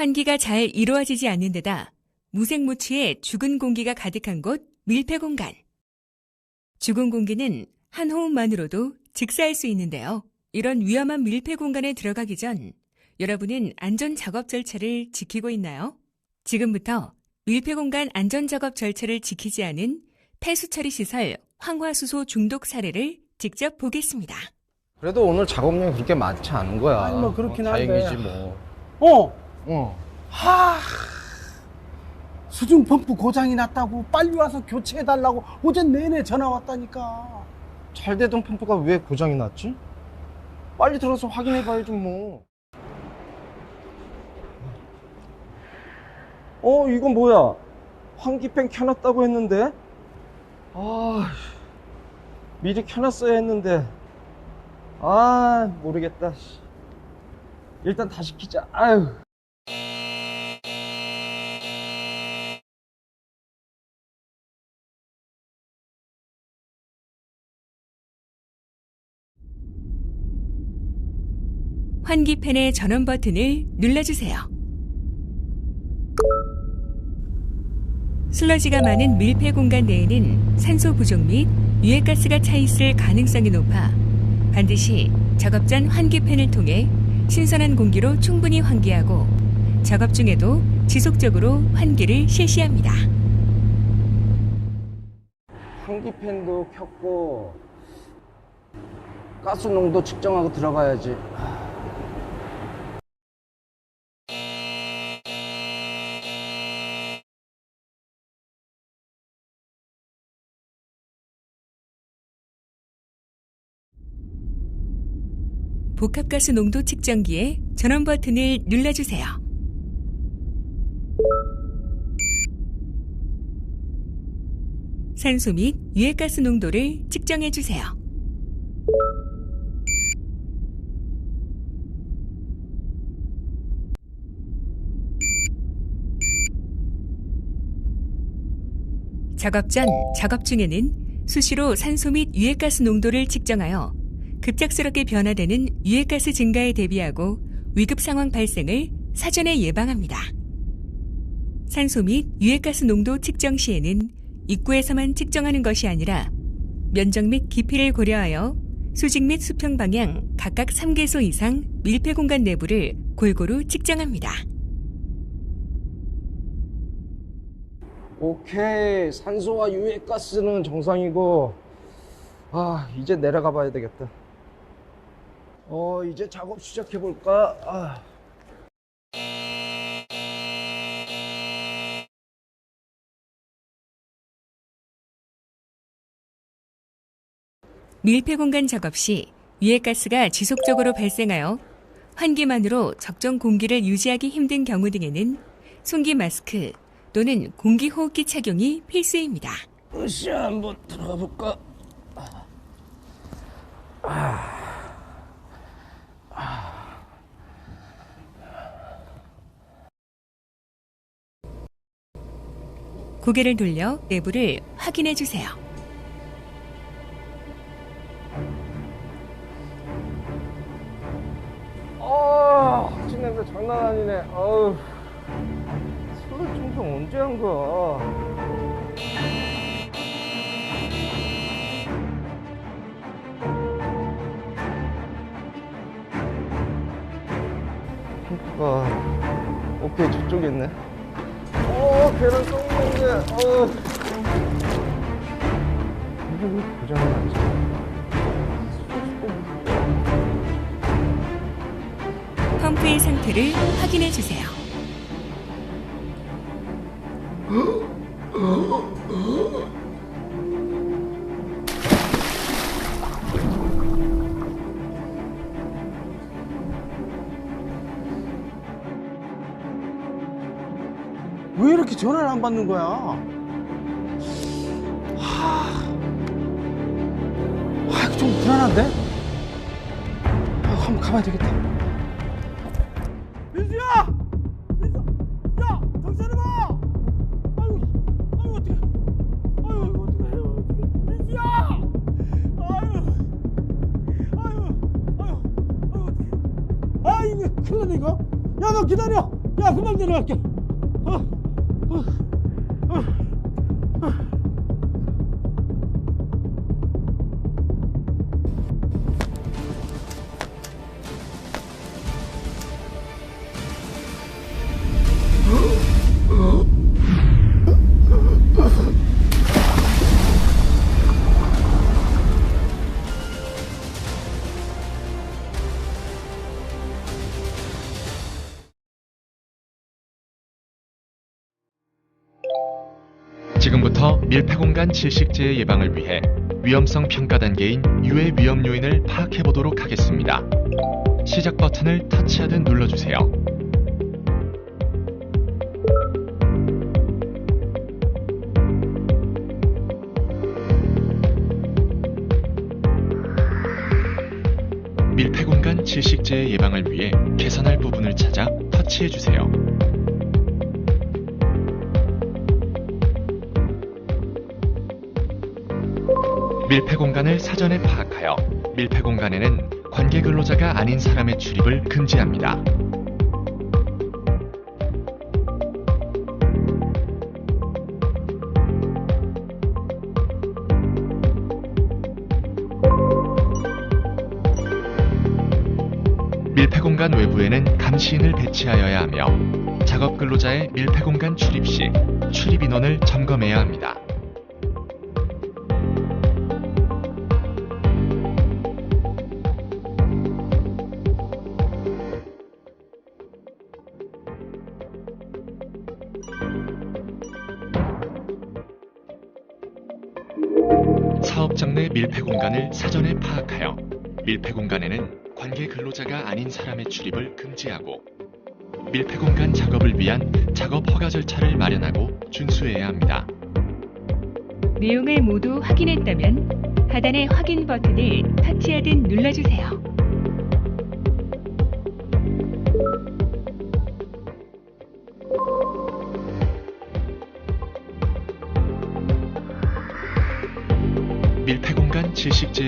환기가 잘 이루어지지 않는 데다 무색무취의 죽은 공기가 가득한 곳 밀폐 공간. 죽은 공기는 한 호흡만으로도 직사할 수 있는데요. 이런 위험한 밀폐 공간에 들어가기 전 여러분은 안전 작업 절차를 지키고 있나요? 지금부터 밀폐 공간 안전 작업 절차를 지키지 않은 폐수 처리 시설 황화수소 중독 사례를 직접 보겠습니다. 그래도 오늘 작업량이 그렇게 많지 않은 거야. 아니, 뭐 그렇긴 어, 한데. 다행이지 뭐. 어, 어. 하. 수중 펌프 고장이 났다고 빨리 와서 교체해 달라고 어제 내내 전화 왔다니까. 잘 되던 펌프가 왜 고장이 났지? 빨리 들어서 확인해 봐야지 뭐. 어, 이건 뭐야? 환기팬 켜놨다고 했는데? 아, 미리 켜놨어야 했는데. 아, 모르겠다. 씨. 일단 다시 키자. 아유. 환기팬의 전원 버튼을 눌러주세요. 슬러지가 많은 밀폐 공간 내에는 산소 부족 및 유해가스가 차 있을 가능성이 높아 반드시 작업 전 환기팬을 통해 신선한 공기로 충분히 환기하고 작업 중에도 지속적으로 환기를 실시합니다. 환기팬도 켰고 가스 농도 측정하고 들어가야지. 복합가스 농도 측정기에 전원 버튼을 눌러주세요. 산소 및 유해가스 농도를 측정해 주세요. 작업 전, 작업 중에는 수시로 산소 및 유해가스 농도를 측정하여 급작스럽게 변화되는 유해가스 증가에 대비하고 위급 상황 발생을 사전에 예방합니다. 산소 및 유해가스 농도 측정 시에는 입구에서만 측정하는 것이 아니라 면적 및 깊이를 고려하여 수직 및 수평 방향 각각 3개소 이상 밀폐 공간 내부를 골고루 측정합니다. 오케이 산소와 유해가스는 정상이고 아 이제 내려가 봐야 되겠다 어 이제 작업 시작해 볼까 아. 밀폐 공간 작업 시 유해 가스가 지속적으로 발생하여 환기만으로 적정 공기를 유지하기 힘든 경우 등에는 손기 마스크 또는 공기 호흡기 착용이 필수입니다. 으쌰 한번 들어가 볼까 고개를 돌려 내부를 확인해 주세요. 아 확진 냄새 장난 아니네. 어우 슬러 청소 언제 한 거야? 펌프가 오케이 저쪽에 있네. 어 계란 썩 어? 펌프의 상태를 확인해 주세요. 전화를 안 받는 거야? 하. 아, 좀 불안한데? 아, 한번 가봐야 되겠다. 민수야! 민수! 야! 정신 차려봐! 아유, 아유, 어떡해. 아유, 어떡해, 어떡해. 민수야! 아유, 아유, 아유, 아유, 어떡해. 아, 이거 큰일 났네, 이거. 야, 너 기다려! 야 금방 내려갈게 어, 어, 지금부터 밀폐공간 질식재해 예방을 위해 위험성 평가 단계인 유해 위험 요인을 파악해 보도록 하겠습니다. 시작 버튼을 터치하듯 눌러주세요. 밀폐공간 질식재해 예방을 위해 개선할 부분을 찾아 터치해 주세요. 밀폐 공간을 사전에 파악하여 밀폐 공간에는 관계 근로자가 아닌 사람의 출입을 금지합니다. 밀폐 공간 외부에는 감시인을 배치하여야 하며 작업 근로자의 밀폐 공간 출입 시 출입 인원을 점검해야 합니다. 밀폐 공간을 사전에 파악하여 밀폐 공간에는 관계 근로자가 아닌 사람의 출입을 금지하고 밀폐 공간 작업을 위한 작업 허가 절차를 마련하고 준수해야 합니다. 내용을 모두 확인했다면 하단의 확인 버튼을 터치하듯 눌러주세요.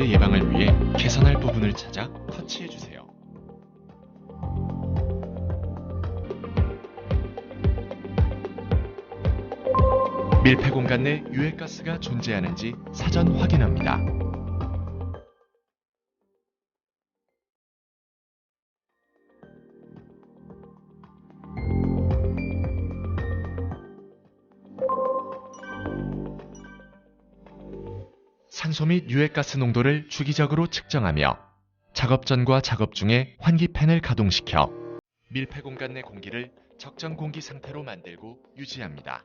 질식재해 예방을 위해 개선할 부분을 찾아 터치해 주세요. 밀폐 공간 내 유해가스가 존재하는지 사전 확인합니다. 산소 및 유해가스 농도를 주기적으로 측정하며 작업 전과 작업 중에 환기팬을 가동시켜 밀폐 공간 내 공기를 적정 공기 상태로 만들고 유지합니다.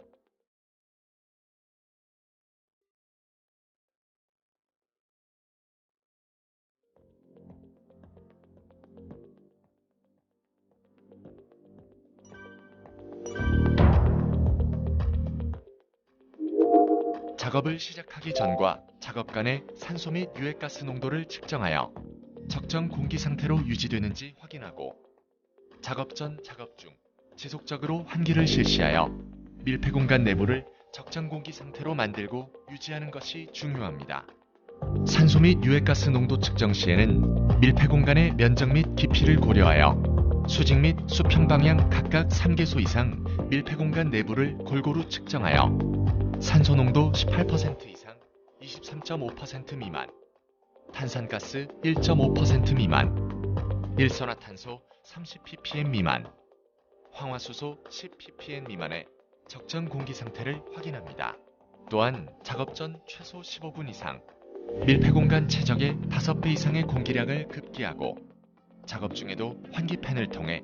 작업을 시작하기 전과 작업 간의 산소 및 유해가스 농도를 측정하여 적정 공기 상태로 유지되는지 확인하고 작업 전 작업 중 지속적으로 환기를 실시하여 밀폐 공간 내부를 적정 공기 상태로 만들고 유지하는 것이 중요합니다. 산소 및 유해가스 농도 측정 시에는 밀폐 공간의 면적 및 깊이를 고려하여 수직 및 수평 방향 각각 3개소 이상 밀폐 공간 내부를 골고루 측정하여 산소 농도 18% 이상 23.5% 미만, 탄산가스 1.5% 미만, 일산화탄소 30ppm 미만, 황화수소 10ppm 미만의 적정 공기 상태를 확인합니다. 또한 작업 전 최소 15분 이상 밀폐 공간 최적의 5배 이상의 공기량을 급기하고 작업 중에도 환기팬을 통해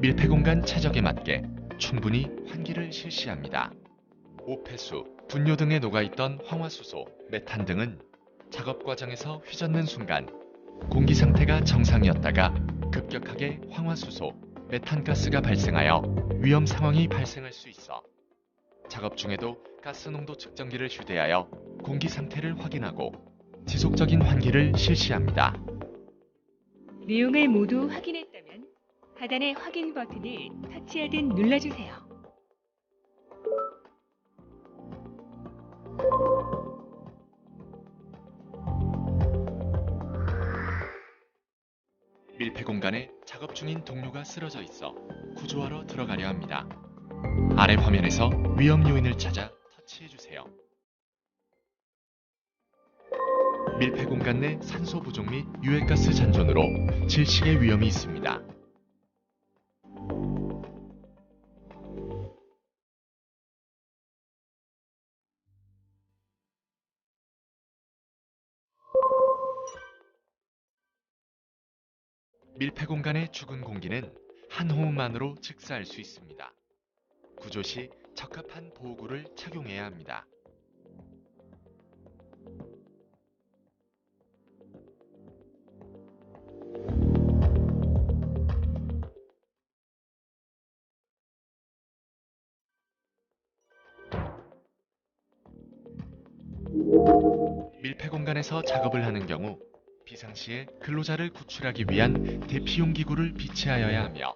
밀폐 공간 최적에 맞게 충분히 환기를 실시합니다. 오폐수, 분뇨 등에 녹아있던 황화수소, 메탄 등은 작업 과정에서 휘젓는 순간 공기 상태가 정상이었다가 급격하게 황화수소, 메탄가스가 발생하여 위험 상황이 발생할 수 있어 작업 중에도 가스 농도 측정기를 휴대하여 공기 상태를 확인하고 지속적인 환기를 실시합니다. 내용을 모두 확인했다면 하단의 확인 버튼을 터치하듯 눌러주세요. 밀폐 공간에 작업 중인 동료가 쓰러져 있어 구조하러 들어가려 합니다. 아래 화면에서 위험 요인을 찾아 터치해 주세요. 밀폐 공간 내 산소 부족 및 유해가스 잔존으로 질식의 위험이 있습니다. 밀폐 공간의 죽은 공기는 한 호흡만으로 즉사할 수 있습니다. 구조 시 적합한 보호구를 착용해야 합니다. 밀폐 공간에서 작업을 하는 경우 비상시에 근로자를 구출하기 위한 대피용 기구를 비치하여야 하며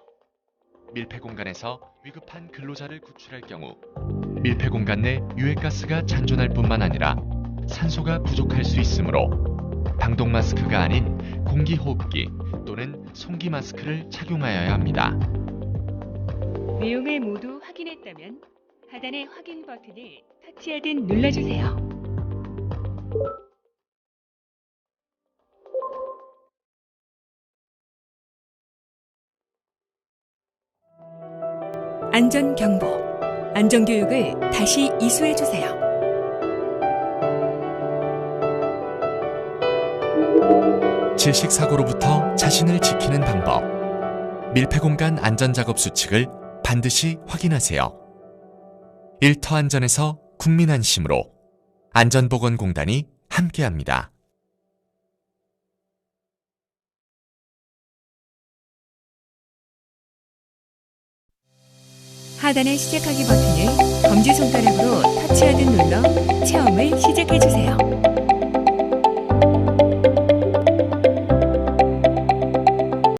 밀폐 공간에서 위급한 근로자를 구출할 경우 밀폐 공간 내 유해가스가 잔존할 뿐만 아니라 산소가 부족할 수 있으므로 방독 마스크가 아닌 공기 호흡기 또는 송기 마스크를 착용하여야 합니다. 내용을 모두 확인했다면 하단의 확인 버튼을 터치하듯 눌러주세요. 안전 경보, 안전 교육을 다시 이수해 주세요. 질식 사고로부터 자신을 지키는 방법. 밀폐 공간 안전 작업 수칙을 반드시 확인하세요. 일터 안전에서 국민 안심으로 안전보건공단이 함께합니다. 하단의 시작하기 버튼을 검지 손가락으로 터치하듯 눌러 체험을 시작해 주세요.